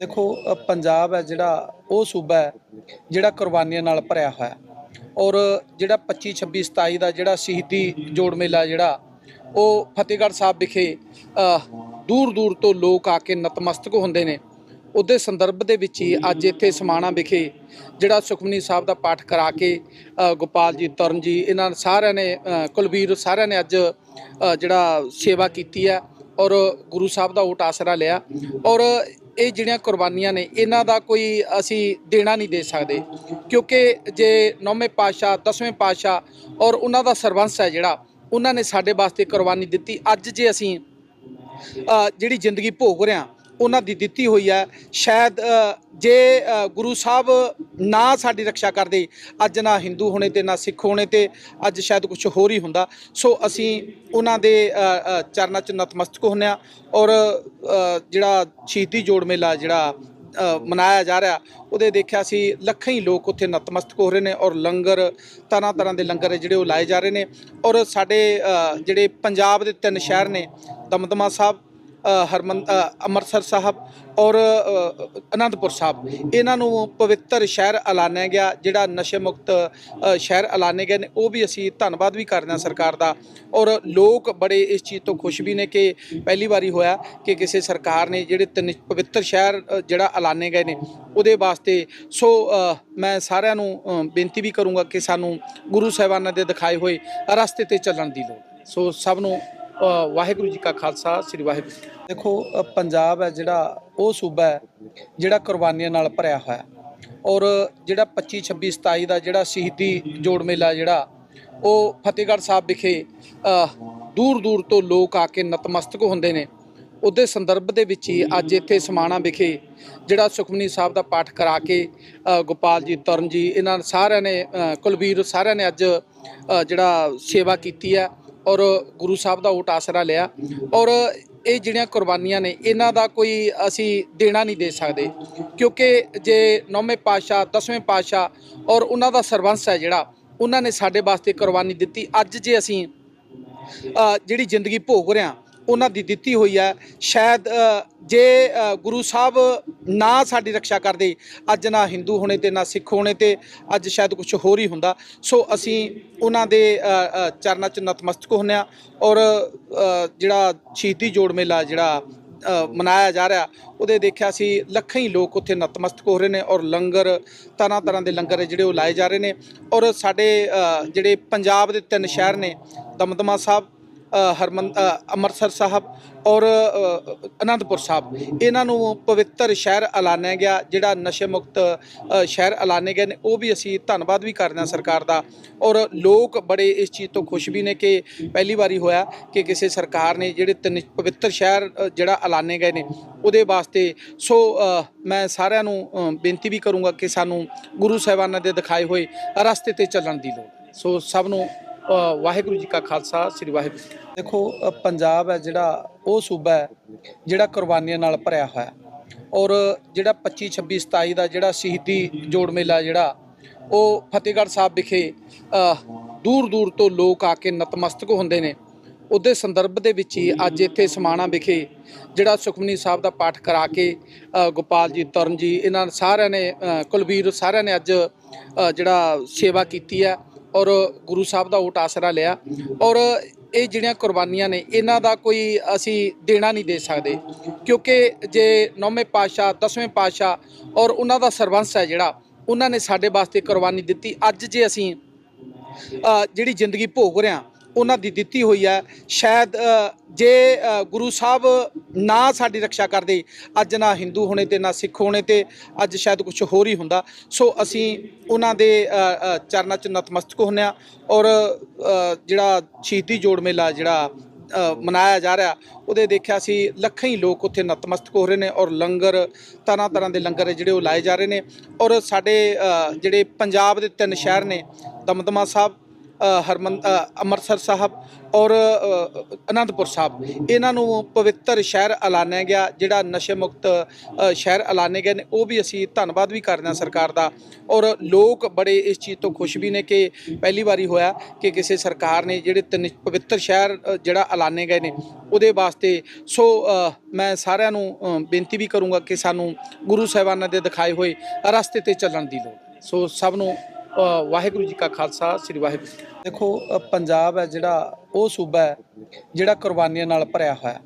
ਦੇਖੋ ਪੰਜਾਬ ਹੈ ਜਿਹੜਾ, ਉਹ ਸੂਬਾ ਹੈ ਜਿਹੜਾ ਕੁਰਬਾਨੀਆਂ ਨਾਲ ਭਰਿਆ ਹੋਇਆ ਔਰ ਜਿਹੜਾ 25 26 27 ਦਾ ਜਿਹੜਾ ਸ਼ਹੀਦੀ ਜੋੜ ਮੇਲਾ ਜਿਹੜਾ, ਉਹ ਫਤਿਹਗੜ੍ਹ ਸਾਹਿਬ ਵਿਖੇ ਦੂਰ ਦੂਰ ਤੋਂ ਲੋਕ ਆ ਕੇ ਨਤਮਸਤਕ ਹੁੰਦੇ ਨੇ। ਉਹਦੇ ਸੰਦਰਭ ਦੇ ਵਿੱਚ ਹੀ ਅੱਜ ਇੱਥੇ ਸਮਾਣਾ ਵਿਖੇ ਜਿਹੜਾ ਸੁਖਮਨੀ ਸਾਹਿਬ ਦਾ ਪਾਠ ਕਰਾ ਕੇ ਗੋਪਾਲ ਜੀ, ਤਰਨ ਜੀ, ਇਹਨਾਂ ਸਾਰਿਆਂ ਨੇ ਕੁਲਵੀਰ ਸਾਰਿਆਂ ਨੇ ਅੱਜ ਜਿਹੜਾ ਸੇਵਾ ਕੀਤੀ ਹੈ। ਔਰ ਗੁਰੂ ਸਾਹਿਬ ਦਾ ਓਟ ਆਸਰਾ ਲਿਆ। ਔਰ ਇਹ ਜਿਹੜੀਆਂ ਕੁਰਬਾਨੀਆਂ ਨੇ, ਇਹਨਾਂ ਦਾ ਕੋਈ ਅਸੀਂ ਦੇਣਾ ਨਹੀਂ ਦੇ ਸਕਦੇ। ਕਿਉਂਕਿ ਜੇ ਨੌਵੇਂ ਪਾਤਸ਼ਾਹ, ਦਸਵੇਂ ਪਾਤਸ਼ਾਹ ਔਰ ਉਹਨਾਂ ਦਾ ਸਰਵੰਸ ਹੈ ਜਿਹੜਾ, ਉਹਨਾਂ ਨੇ ਸਾਡੇ ਵਾਸਤੇ ਕੁਰਬਾਨੀ ਦਿੱਤੀ। ਅੱਜ ਜੇ ਅਸੀਂ ਜਿਹੜੀ ਜ਼ਿੰਦਗੀ ਭੋਗ ਰਹੇ ਹਾਂ ਉਹਨਾਂ ਦੀ ਦਿੱਤੀ ਹੋਈ ਹੈ। ਸ਼ਾਇਦ ਜੇ ਗੁਰੂ ਸਾਹਿਬ ਨਾ ਸਾਡੀ ਰੱਖਿਆ ਕਰਦੇ, ਅੱਜ ਨਾ ਹਿੰਦੂ ਹੋਣੇ ਤੇ ਨਾ ਸਿੱਖ ਹੋਣੇ ਤੇ ਅੱਜ ਸ਼ਾਇਦ ਕੁਝ ਹੋਰ ਹੀ ਹੁੰਦਾ। ਸੋ ਅਸੀਂ ਉਹਨਾਂ ਦੇ ਚਰਨਾਂ 'ਚ ਨਤਮਸਤਕ ਹੁੰਨੇ ਆ ਔਰ ਜਿਹੜਾ ਸ਼ਹੀਦੀ ਜੋੜ ਮੇਲਾ ਜਿਹੜਾ ਮਨਾਇਆ ਜਾ ਰਿਹਾ, ਉਹਦੇ ਦੇਖਿਆ ਸੀ ਲੱਖਾਂ ਹੀ ਲੋਕ ਉੱਥੇ ਨਤਮਸਤਕ ਹੋ ਰਹੇ ਨੇ ਔਰ ਲੰਗਰ, ਤਰ੍ਹਾਂ ਤਰ੍ਹਾਂ ਦੇ ਲੰਗਰ ਜਿਹੜੇ ਉਹ ਲਾਏ ਜਾ ਰਹੇ ਨੇ ਔਰ ਸਾਡੇ ਜਿਹੜੇ ਪੰਜਾਬ ਦੇ ਤਿੰਨ ਸ਼ਹਿਰ ਨੇ, ਦਮਦਮਾ ਸਾਹਿਬ ਹਰਮਨ ਅੰਮ੍ਰਿਤਸਰ ਸਾਹਿਬ ਔਰ ਅਨੰਦਪੁਰ ਸਾਹਿਬ। ਇਹਨਾਂ ਨੂੰ ਪਵਿੱਤਰ ਸ਼ਹਿਰ ਐਲਾਨਿਆ ਗਿਆ, ਜਿਹੜਾ ਨਸ਼ੇ ਮੁਕਤ ਸ਼ਹਿਰ ਐਲਾਨੇ ਗਏ ਨੇ। ਉਹ ਵੀ ਅਸੀਂ ਧੰਨਵਾਦ ਵੀ ਕਰਦੇ ਹਾਂ ਸਰਕਾਰ ਦਾ। ਔਰ ਲੋਕ ਬੜੇ ਇਸ ਚੀਜ਼ ਤੋਂ ਖੁਸ਼ ਵੀ ਨੇ ਕਿ ਪਹਿਲੀ ਵਾਰੀ ਹੋਇਆ ਕਿ ਕਿਸੇ ਸਰਕਾਰ ਨੇ ਜਿਹੜੇ ਤਿੰਨ ਪਵਿੱਤਰ ਸ਼ਹਿਰ ਜਿਹੜਾ ਐਲਾਨੇ ਗਏ ਨੇ, ਉਹਦੇ ਵਾਸਤੇ ਸੋ ਮੈਂ ਸਾਰਿਆਂ ਨੂੰ ਬੇਨਤੀ ਵੀ ਕਰੂੰਗਾ ਕਿ ਸਾਨੂੰ ਗੁਰੂ ਸਾਹਿਬਾਨਾਂ ਦੇ ਦਿਖਾਏ ਹੋਏ ਰਸਤੇ ਤੇ ਚੱਲਣ ਦੀ ਲੋੜ ਸੋ ਸਭ ਨੂੰ ਵਾਹਿਗੁਰੂ ਜੀ ਕਾ ਖਾਲਸਾ, ਸ੍ਰੀ ਵਾਹਿਗੁਰੂ ਜੀ ਦੇਖੋ ਪੰਜਾਬ ਹੈ ਜਿਹੜਾ, ਉਹ ਸੂਬਾ ਹੈ ਜਿਹੜਾ ਕੁਰਬਾਨੀਆਂ ਨਾਲ ਭਰਿਆ ਹੋਇਆ ਔਰ ਜਿਹੜਾ 25 26 27 ਦਾ ਜਿਹੜਾ ਸ਼ਹੀਦੀ ਜੋੜ ਮੇਲਾ ਜਿਹੜਾ, ਉਹ ਫਤਿਹਗੜ੍ਹ ਸਾਹਿਬ ਵਿਖੇ ਦੂਰ ਦੂਰ ਤੋਂ ਲੋਕ ਆ ਕੇ ਨਤਮਸਤਕ ਹੁੰਦੇ ਨੇ। ਉਹਦੇ ਸੰਦਰਭ ਦੇ ਵਿੱਚ ਹੀ ਅੱਜ ਇੱਥੇ ਸਮਾਣਾ ਵਿਖੇ ਜਿਹੜਾ ਸੁਖਮਨੀ ਸਾਹਿਬ ਦਾ ਪਾਠ ਕਰਾ ਕੇ ਗੋਪਾਲ ਜੀ, ਤਰਨ ਜੀ, ਇਹਨਾਂ ਸਾਰਿਆਂ ਨੇ ਕੁਲਵੀਰ ਸਾਰਿਆਂ ਨੇ ਅੱਜ ਜਿਹੜਾ ਸੇਵਾ ਕੀਤੀ ਹੈ। ਔਰ ਗੁਰੂ ਸਾਹਿਬ ਦਾ ਓਟ ਆਸਰਾ ਲਿਆ। ਔਰ ਇਹ ਜਿਹੜੀਆਂ ਕੁਰਬਾਨੀਆਂ ਨੇ, ਇਹਨਾਂ ਦਾ ਕੋਈ ਅਸੀਂ ਦੇਣਾ ਨਹੀਂ ਦੇ ਸਕਦੇ। ਕਿਉਂਕਿ ਜੇ ਨੌਵੇਂ ਪਾਤਸ਼ਾਹ, ਦਸਵੇਂ ਪਾਤਸ਼ਾਹ ਔਰ ਉਹਨਾਂ ਦਾ ਸਰਵੰਸ ਹੈ ਜਿਹੜਾ, ਉਹਨਾਂ ਨੇ ਸਾਡੇ ਵਾਸਤੇ ਕੁਰਬਾਨੀ ਦਿੱਤੀ। ਅੱਜ ਜੇ ਅਸੀਂ ਜਿਹੜੀ ਜ਼ਿੰਦਗੀ ਭੋਗ ਰਹੇ ਹਾਂ ਉਹਨਾਂ ਦੀ ਦਿੱਤੀ ਹੋਈ ਹੈ। ਸ਼ਾਇਦ ਜੇ ਗੁਰੂ ਸਾਹਿਬ ਨਾ ਸਾਡੀ ਰੱਖਿਆ ਕਰਦੇ, ਅੱਜ ਨਾ ਹਿੰਦੂ ਹੋਣੇ ਤੇ ਨਾ ਸਿੱਖ ਹੋਣੇ ਤੇ ਅੱਜ ਸ਼ਾਇਦ ਕੁਝ ਹੋਰ ਹੀ ਹੁੰਦਾ। ਸੋ ਅਸੀਂ ਉਹਨਾਂ ਦੇ ਚਰਨਾਂ 'ਚ ਨਤਮਸਤਕ ਹੁੰਨੇ ਆ ਔਰ ਜਿਹੜਾ ਸ਼ਹੀਦੀ ਜੋੜ ਮੇਲਾ ਜਿਹੜਾ ਮਨਾਇਆ ਜਾ ਰਿਹਾ, ਉਹਦੇ ਦੇਖਿਆ ਸੀ ਲੱਖਾਂ ਹੀ ਲੋਕ ਉੱਥੇ ਨਤਮਸਤਕ ਹੋ ਰਹੇ ਨੇ ਔਰ ਲੰਗਰ, ਤਰ੍ਹਾਂ ਤਰ੍ਹਾਂ ਦੇ ਲੰਗਰ ਹੈ ਜਿਹੜੇ ਉਹ ਲਾਏ ਜਾ ਰਹੇ ਨੇ। ਔਰ ਸਾਡੇ ਜਿਹੜੇ ਪੰਜਾਬ ਦੇ ਤਿੰਨ ਸ਼ਹਿਰ ਨੇ, ਦਮਦਮਾ ਸਾਹਿਬ ਹਰਮਨ ਅੰਮ੍ਰਿਤਸਰ ਸਾਹਿਬ ਔਰ ਅਨੰਦਪੁਰ ਸਾਹਿਬ। ਇਹਨਾਂ ਨੂੰ ਪਵਿੱਤਰ ਸ਼ਹਿਰ ਐਲਾਨਿਆ ਗਿਆ, ਜਿਹੜਾ ਨਸ਼ੇ ਮੁਕਤ ਸ਼ਹਿਰ ਐਲਾਨੇ ਗਏ ਨੇ। ਉਹ ਵੀ ਅਸੀਂ ਧੰਨਵਾਦ ਵੀ ਕਰਦੇ ਹਾਂ ਸਰਕਾਰ ਦਾ। ਔਰ ਲੋਕ ਬੜੇ ਇਸ ਚੀਜ਼ ਤੋਂ ਖੁਸ਼ ਵੀ ਨੇ ਕਿ ਪਹਿਲੀ ਵਾਰੀ ਹੋਇਆ ਕਿ ਕਿਸੇ ਸਰਕਾਰ ਨੇ ਜਿਹੜੇ ਤਿੰਨ ਪਵਿੱਤਰ ਸ਼ਹਿਰ ਜਿਹੜਾ ਐਲਾਨੇ ਗਏ ਨੇ, ਉਹਦੇ ਵਾਸਤੇ ਸੋ ਮੈਂ ਸਾਰਿਆਂ ਨੂੰ ਬੇਨਤੀ ਵੀ ਕਰੂੰਗਾ ਕਿ ਸਾਨੂੰ ਗੁਰੂ ਸਾਹਿਬਾਨਾਂ ਦੇ ਦਿਖਾਏ ਹੋਏ ਰਸਤੇ ਤੇ ਚੱਲਣ ਦੀ ਲੋੜ ਸੋ ਸਭ ਨੂੰ ਵਾਹਿਗੁਰੂ ਜੀ ਕਾ ਖਾਲਸਾ, ਸ੍ਰੀ ਵਾਹਿਗੁਰੂ ਜੀ ਦੇਖੋ ਪੰਜਾਬ ਹੈ ਜਿਹੜਾ, ਉਹ ਸੂਬਾ ਹੈ ਜਿਹੜਾ ਕੁਰਬਾਨੀਆਂ ਨਾਲ ਭਰਿਆ ਹੋਇਆ ਹੈ। ਔਰ ਜਿਹੜਾ 25 26 27 ਦਾ ਜਿਹੜਾ ਸ਼ਹੀਦੀ ਜੋੜ ਮੇਲਾ ਜਿਹੜਾ, ਉਹ ਫਤਿਹਗੜ੍ਹ ਸਾਹਿਬ ਵਿਖੇ ਦੂਰ ਦੂਰ ਤੋਂ ਲੋਕ ਆ ਕੇ ਨਤਮਸਤਕ ਹੁੰਦੇ ਨੇ। ਉਹਦੇ ਸੰਦਰਭ ਦੇ ਵਿੱਚ ਹੀ ਅੱਜ ਇੱਥੇ ਸਮਾਣਾ ਵਿਖੇ ਜਿਹੜਾ ਸੁਖਮਨੀ ਸਾਹਿਬ ਦਾ ਪਾਠ ਕਰਾ ਕੇ ਗੋਪਾਲ ਜੀ, ਤਰਨ ਜੀ, ਇਹਨਾਂ ਸਾਰਿਆਂ ਨੇ ਕੁਲਵੀਰ ਸਾਰਿਆਂ ਨੇ ਅੱਜ ਜਿਹੜਾ ਸੇਵਾ ਕੀਤੀ ਹੈ। ਔਰ ਗੁਰੂ ਸਾਹਿਬ ਦਾ ਓਟ ਆਸਰਾ ਲਿਆ। ਔਰ ਇਹ ਜਿਹੜੀਆਂ ਕੁਰਬਾਨੀਆਂ ਨੇ, ਇਹਨਾਂ ਦਾ ਕੋਈ ਅਸੀਂ ਦੇਣਾ ਨਹੀਂ ਦੇ ਸਕਦੇ। ਕਿਉਂਕਿ ਜੇ ਨੌਵੇਂ ਪਾਤਸ਼ਾਹ, ਦਸਵੇਂ ਪਾਤਸ਼ਾਹ ਔਰ ਉਹਨਾਂ ਦਾ ਸਰਬੰਸ ਹੈ ਜਿਹੜਾ, ਉਹਨਾਂ ਨੇ ਸਾਡੇ ਵਾਸਤੇ ਕੁਰਬਾਨੀ ਦਿੱਤੀ। ਅੱਜ ਜੇ ਅਸੀਂ ਜਿਹੜੀ ਜ਼ਿੰਦਗੀ ਭੋਗ ਰਹੇ ਹਾਂ ਉਹਨਾਂ ਦੀ ਦਿੱਤੀ ਹੋਈ ਹੈ। ਸ਼ਾਇਦ ਜੇ ਗੁਰੂ ਸਾਹਿਬ ਨਾ ਸਾਡੀ ਰੱਖਿਆ ਕਰਦੇ, ਅੱਜ ਨਾ ਹਿੰਦੂ ਹੋਣੇ ਤੇ ਨਾ ਸਿੱਖ ਹੋਣੇ ਤੇ ਅੱਜ ਸ਼ਾਇਦ ਕੁਝ ਹੋਰ ਹੀ ਹੁੰਦਾ। ਸੋ ਅਸੀਂ ਉਹਨਾਂ ਦੇ ਚਰਨਾਂ 'ਚ ਨਤਮਸਤਕ ਹੁੰਨੇ ਆ ਔਰ ਜਿਹੜਾ ਸ਼ਹੀਦੀ ਜੋੜ ਮੇਲਾ ਜਿਹੜਾ ਮਨਾਇਆ ਜਾ ਰਿਹਾ, ਉਹਦੇ ਦੇਖਿਆ ਸੀ ਲੱਖਾਂ ਹੀ ਲੋਕ ਉੱਥੇ ਨਤਮਸਤਕ ਹੋ ਰਹੇ ਨੇ ਔਰ ਲੰਗਰ, ਤਰ੍ਹਾਂ ਤਰ੍ਹਾਂ ਦੇ ਲੰਗਰ ਜਿਹੜੇ ਉਹ ਲਾਏ ਜਾ ਰਹੇ ਨੇ। ਔਰ ਸਾਡੇ ਜਿਹੜੇ ਪੰਜਾਬ ਦੇ ਤਿੰਨ ਸ਼ਹਿਰ ਨੇ, ਦਮਦਮਾ ਸਾਹਿਬ ਹਰਮਨ ਅੰਮ੍ਰਿਤਸਰ ਸਾਹਿਬ ਔਰ ਅਨੰਦਪੁਰ ਸਾਹਿਬ। ਇਹਨਾਂ ਨੂੰ ਪਵਿੱਤਰ ਸ਼ਹਿਰ ਐਲਾਨਿਆ ਗਿਆ, ਜਿਹੜਾ ਨਸ਼ੇ ਮੁਕਤ ਸ਼ਹਿਰ ਐਲਾਨੇ ਗਏ ਨੇ। ਉਹ ਵੀ ਅਸੀਂ ਧੰਨਵਾਦ ਵੀ ਕਰਦੇ ਹਾਂ ਸਰਕਾਰ ਦਾ। ਔਰ ਲੋਕ ਬੜੇ ਇਸ ਚੀਜ਼ ਤੋਂ ਖੁਸ਼ ਵੀ ਨੇ ਕਿ ਪਹਿਲੀ ਵਾਰੀ ਹੋਇਆ ਕਿ ਕਿਸੇ ਸਰਕਾਰ ਨੇ ਜਿਹੜੇ ਤਿੰਨ ਪਵਿੱਤਰ ਸ਼ਹਿਰ ਜਿਹੜਾ ਐਲਾਨੇ ਗਏ ਨੇ, ਉਹਦੇ ਵਾਸਤੇ ਸੋ ਮੈਂ ਸਾਰਿਆਂ ਨੂੰ ਬੇਨਤੀ ਵੀ ਕਰੂੰਗਾ ਕਿ ਸਾਨੂੰ ਗੁਰੂ ਸਾਹਿਬਾਨਾਂ ਦੇ ਦਿਖਾਏ ਹੋਏ ਰਸਤੇ ਤੇ ਚੱਲਣ ਦੀ ਲੋੜ ਸੋ ਸਭ ਨੂੰ ਵਾਹਿਗੁਰੂ ਜੀ ਕਾ ਖਾਲਸਾ, ਸ੍ਰੀ ਵਾਹਿਗੁਰੂ ਜੀ ਦੇਖੋ ਪੰਜਾਬ ਹੈ ਜਿਹੜਾ, ਉਹ ਸੂਬਾ ਹੈ ਜਿਹੜਾ ਕੁਰਬਾਨੀਆਂ ਨਾਲ ਭਰਿਆ ਹੋਇਆ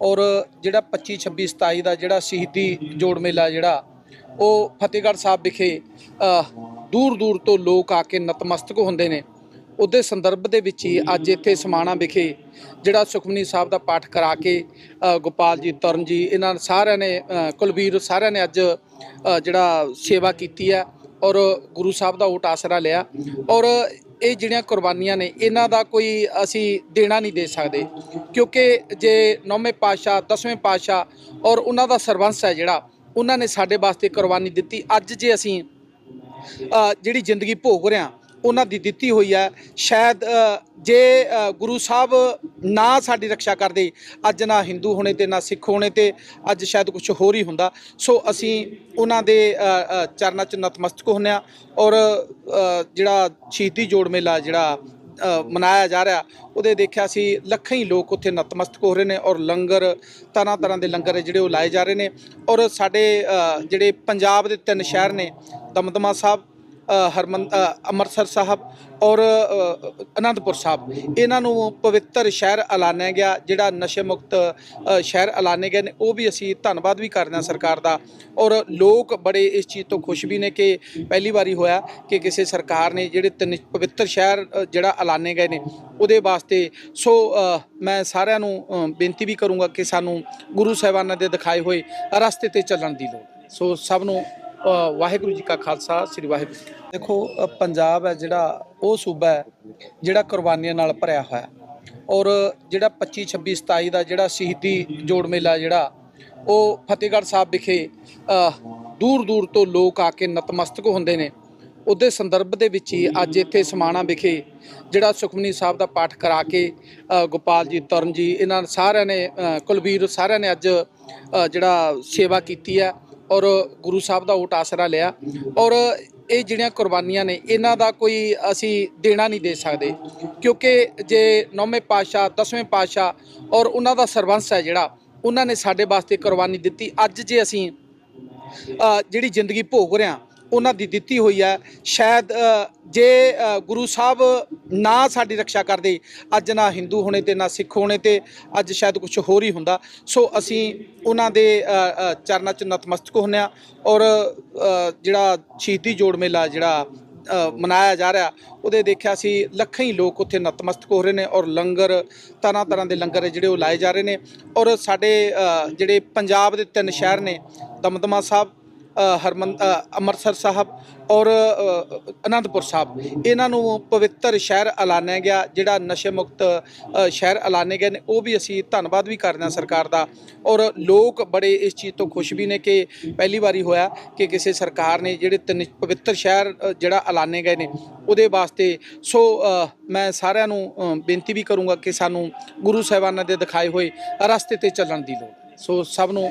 ਔਰ ਜਿਹੜਾ 25 26 27 ਦਾ ਜਿਹੜਾ ਸ਼ਹੀਦੀ ਜੋੜ ਮੇਲਾ ਜਿਹੜਾ, ਉਹ ਫਤਿਹਗੜ੍ਹ ਸਾਹਿਬ ਵਿਖੇ ਦੂਰ ਦੂਰ ਤੋਂ ਲੋਕ ਆ ਕੇ ਨਤਮਸਤਕ ਹੁੰਦੇ ਨੇ। ਉਹਦੇ ਸੰਦਰਭ ਦੇ ਵਿੱਚ ਹੀ ਅੱਜ ਇੱਥੇ ਸਮਾਣਾ ਵਿਖੇ ਜਿਹੜਾ ਸੁਖਮਨੀ ਸਾਹਿਬ ਦਾ ਪਾਠ ਕਰਾ ਕੇ ਗੋਪਾਲ ਜੀ, ਤਰਨ ਜੀ, ਇਹਨਾਂ ਸਾਰਿਆਂ ਨੇ ਕੁਲਵੀਰ ਸਾਰਿਆਂ ਨੇ ਅੱਜ ਜਿਹੜਾ ਸੇਵਾ ਕੀਤੀ ਹੈ। ਔਰ ਗੁਰੂ ਸਾਹਿਬ ਦਾ ਓਟ ਆਸਰਾ ਲਿਆ। ਔਰ ਇਹ ਜਿਹੜੀਆਂ ਕੁਰਬਾਨੀਆਂ ਨੇ, ਇਹਨਾਂ ਦਾ ਕੋਈ ਅਸੀਂ ਦੇਣਾ ਨਹੀਂ ਦੇ ਸਕਦੇ। ਕਿਉਂਕਿ ਜੇ ਨੌਵੇਂ ਪਾਤਸ਼ਾਹ, ਦਸਵੇਂ ਪਾਤਸ਼ਾਹ ਔਰ ਉਹਨਾਂ ਦਾ ਸਰਵੰਸ ਹੈ ਜਿਹੜਾ, ਉਹਨਾਂ ਨੇ ਸਾਡੇ ਵਾਸਤੇ ਕੁਰਬਾਨੀ ਦਿੱਤੀ। ਅੱਜ ਜੇ ਅਸੀਂ ਜਿਹੜੀ ਜ਼ਿੰਦਗੀ ਭੋਗ ਰਹੇ ਹਾਂ ਉਹਨਾਂ ਦੀ ਦਿੱਤੀ ਹੋਈ ਹੈ। ਸ਼ਾਇਦ ਜੇ ਗੁਰੂ ਸਾਹਿਬ ਨਾ ਸਾਡੀ ਰੱਖਿਆ ਕਰਦੇ, ਅੱਜ ਨਾ ਹਿੰਦੂ ਹੋਣੇ ਤੇ ਨਾ ਸਿੱਖ ਹੋਣੇ ਤੇ ਅੱਜ ਸ਼ਾਇਦ ਕੁਝ ਹੋਰ ਹੀ ਹੁੰਦਾ। ਸੋ ਅਸੀਂ ਉਹਨਾਂ ਦੇ ਚਰਨਾਂ 'ਚ ਨਤਮਸਤਕ ਹੁੰਦੇ ਹਾਂ ਔਰ ਜਿਹੜਾ ਸ਼ਹੀਦੀ ਜੋੜ ਮੇਲਾ ਜਿਹੜਾ ਮਨਾਇਆ ਜਾ ਰਿਹਾ, ਉਹਦੇ ਦੇਖਿਆ ਸੀ ਲੱਖਾਂ ਹੀ ਲੋਕ ਉੱਥੇ ਨਤਮਸਤਕ ਹੋ ਰਹੇ ਨੇ ਔਰ ਲੰਗਰ, ਤਰ੍ਹਾਂ ਤਰ੍ਹਾਂ ਦੇ ਲੰਗਰ ਜਿਹੜੇ ਉਹ ਲਾਏ ਜਾ ਰਹੇ ਨੇ ਔਰ ਸਾਡੇ ਜਿਹੜੇ ਪੰਜਾਬ ਦੇ ਤਿੰਨ ਸ਼ਹਿਰ ਨੇ, ਦਮਦਮਾ ਸਾਹਿਬ ਹਰਮੰ ਅੰਮ੍ਰਿਤਸਰ ਸਾਹਿਬ ਔਰ ਅਨੰਦਪੁਰ ਸਾਹਿਬ। ਇਹਨਾਂ ਨੂੰ ਪਵਿੱਤਰ ਸ਼ਹਿਰ ਐਲਾਨਿਆ ਗਿਆ, ਜਿਹੜਾ ਨਸ਼ੇ ਮੁਕਤ ਸ਼ਹਿਰ ਐਲਾਨੇ ਗਏ ਨੇ। ਉਹ ਵੀ ਅਸੀਂ ਧੰਨਵਾਦ ਵੀ ਕਰਦੇ ਹਾਂ ਸਰਕਾਰ ਦਾ। ਔਰ ਲੋਕ ਬੜੇ ਇਸ ਚੀਜ਼ ਤੋਂ ਖੁਸ਼ ਵੀ ਨੇ ਕਿ ਪਹਿਲੀ ਵਾਰੀ ਹੋਇਆ ਕਿ ਕਿਸੇ ਸਰਕਾਰ ਨੇ ਜਿਹੜੇ ਤਿੰਨ ਪਵਿੱਤਰ ਸ਼ਹਿਰ ਜਿਹੜਾ ਐਲਾਨੇ ਗਏ ਨੇ, ਉਹਦੇ ਵਾਸਤੇ ਸੋ ਮੈਂ ਸਾਰਿਆਂ ਨੂੰ ਬੇਨਤੀ ਵੀ ਕਰੂੰਗਾ ਕਿ ਸਾਨੂੰ ਗੁਰੂ ਸਾਹਿਬਾਨਾਂ ਦੇ ਦਿਖਾਏ ਹੋਏ ਰਸਤੇ ਤੇ ਚੱਲਣ ਦੀ ਲੋੜ ਸੋ ਸਭ ਨੂੰ ਵਾਹਿਗੁਰੂ ਜੀ ਕਾ ਖਾਲਸਾ ਸ੍ਰੀ ਵਾਹਿਗੁਰੂ ਜੀ ਦੇਖੋ ਪੰਜਾਬ ਹੈ ਜਿਹੜਾ ਉਹ ਸੂਬਾ ਹੈ ਜਿਹੜਾ ਕੁਰਬਾਨੀਆਂ ਨਾਲ ਭਰਿਆ ਹੋਇਆ ਔਰ ਜਿਹੜਾ 25 26 27 ਦਾ ਜਿਹੜਾ ਸ਼ਹੀਦੀ ਜੋੜ ਮੇਲਾ ਜਿਹੜਾ ਉਹ ਫਤਿਹਗੜ੍ਹ ਸਾਹਿਬ ਵਿਖੇ ਦੂਰ ਦੂਰ ਤੋਂ ਲੋਕ ਆ ਕੇ ਨਤਮਸਤਕ ਹੁੰਦੇ ਨੇ। ਉਹਦੇ ਸੰਦਰਭ ਦੇ ਵਿੱਚ ਹੀ ਅੱਜ ਇੱਥੇ ਸਮਾਣਾ ਵਿਖੇ ਜਿਹੜਾ ਸੁਖਮਨੀ ਸਾਹਿਬ ਦਾ ਪਾਠ ਕਰਾ ਕੇ ਗੋਪਾਲ ਜੀ ਤਰਨ ਜੀ ਇਹਨਾਂ ਸਾਰਿਆਂ ਨੇ ਅ, ਕੁਲਵੀਰ ਸਾਰਿਆਂ ਨੇ ਅੱਜ ਜਿਹੜਾ ਸੇਵਾ ਕੀਤੀ ਹੈ। ਔਰ ਗੁਰੂ ਸਾਹਿਬ ਦਾ ਓਟ ਆਸਰਾ ਲਿਆ। ਔਰ ਇਹ ਜਿਹੜੀਆਂ ਕੁਰਬਾਨੀਆਂ ਨੇ, ਇਹਨਾਂ ਦਾ ਕੋਈ ਅਸੀਂ ਦੇਣਾ ਨਹੀਂ ਦੇ ਸਕਦੇ। ਕਿਉਂਕਿ ਜੇ ਨੌਵੇਂ ਪਾਤਸ਼ਾਹ, ਦਸਵੇਂ ਪਾਤਸ਼ਾਹ ਔਰ ਉਹਨਾਂ ਦਾ ਸਰਵੰਸ ਹੈ ਜਿਹੜਾ, ਉਹਨਾਂ ਨੇ ਸਾਡੇ ਵਾਸਤੇ ਕੁਰਬਾਨੀ ਦਿੱਤੀ। ਅੱਜ ਜੇ ਅਸੀਂ ਜਿਹੜੀ ਜ਼ਿੰਦਗੀ ਭੋਗ ਰਹੇ ਹਾਂ ਉਹਨਾਂ ਦੀ ਦਿੱਤੀ ਹੋਈ ਹੈ। ਸ਼ਾਇਦ ਜੇ ਗੁਰੂ ਸਾਹਿਬ ਨਾ ਸਾਡੀ ਰੱਖਿਆ ਕਰਦੇ, ਅੱਜ ਨਾ ਹਿੰਦੂ ਹੋਣੇ ਤੇ ਨਾ ਸਿੱਖ ਹੋਣੇ ਤੇ ਅੱਜ ਸ਼ਾਇਦ ਕੁਝ ਹੋਰ ਹੀ ਹੁੰਦਾ। ਸੋ ਅਸੀਂ ਉਹਨਾਂ ਦੇ ਚਰਨਾਂ 'ਚ ਨਤਮਸਤਕ ਹੁੰਦੇ ਹਾਂ ਔਰ ਜਿਹੜਾ ਸ਼ਹੀਦੀ ਜੋੜ ਮੇਲਾ ਜਿਹੜਾ ਮਨਾਇਆ ਜਾ ਰਿਹਾ, ਉਹਦੇ ਦੇਖਿਆ ਸੀ ਲੱਖਾਂ ਹੀ ਲੋਕ ਉੱਥੇ ਨਤਮਸਤਕ ਹੋ ਰਹੇ ਨੇ ਔਰ ਲੰਗਰ, ਤਰ੍ਹਾਂ ਤਰ੍ਹਾਂ ਦੇ ਲੰਗਰ ਜਿਹੜੇ ਉਹ ਲਾਏ ਜਾ ਰਹੇ ਨੇ। ਔਰ ਸਾਡੇ ਜਿਹੜੇ ਪੰਜਾਬ ਦੇ ਤਿੰਨ ਸ਼ਹਿਰ ਨੇ, ਦਮਦਮਾ ਸਾਹਿਬ ਹਰਮੰ ਅੰਮ੍ਰਿਤਸਰ ਸਾਹਿਬ ਔਰ ਅਨੰਦਪੁਰ ਸਾਹਿਬ। ਇਹਨਾਂ ਨੂੰ ਪਵਿੱਤਰ ਸ਼ਹਿਰ ਐਲਾਨਿਆ ਗਿਆ, ਜਿਹੜਾ ਨਸ਼ੇ ਮੁਕਤ ਸ਼ਹਿਰ ਐਲਾਨੇ ਗਏ ਨੇ। ਉਹ ਵੀ ਅਸੀਂ ਧੰਨਵਾਦ ਵੀ ਕਰਦੇ ਹਾਂ ਸਰਕਾਰ ਦਾ। ਔਰ ਲੋਕ ਬੜੇ ਇਸ ਚੀਜ਼ ਤੋਂ ਖੁਸ਼ ਵੀ ਨੇ ਕਿ ਪਹਿਲੀ ਵਾਰੀ ਹੋਇਆ ਕਿ ਕਿਸੇ ਸਰਕਾਰ ਨੇ ਜਿਹੜੇ ਤਿੰਨ ਪਵਿੱਤਰ ਸ਼ਹਿਰ ਜਿਹੜਾ ਐਲਾਨੇ ਗਏ ਨੇ, ਉਹਦੇ ਵਾਸਤੇ ਸੋ ਮੈਂ ਸਾਰਿਆਂ ਨੂੰ ਬੇਨਤੀ ਵੀ ਕਰੂੰਗਾ ਕਿ ਸਾਨੂੰ ਗੁਰੂ ਸਾਹਿਬਾਨਾਂ ਦੇ ਦਿਖਾਏ ਹੋਏ ਰਸਤੇ ਤੇ ਚੱਲਣ ਦੀ ਲੋੜ ਸੋ ਸਭ ਨੂੰ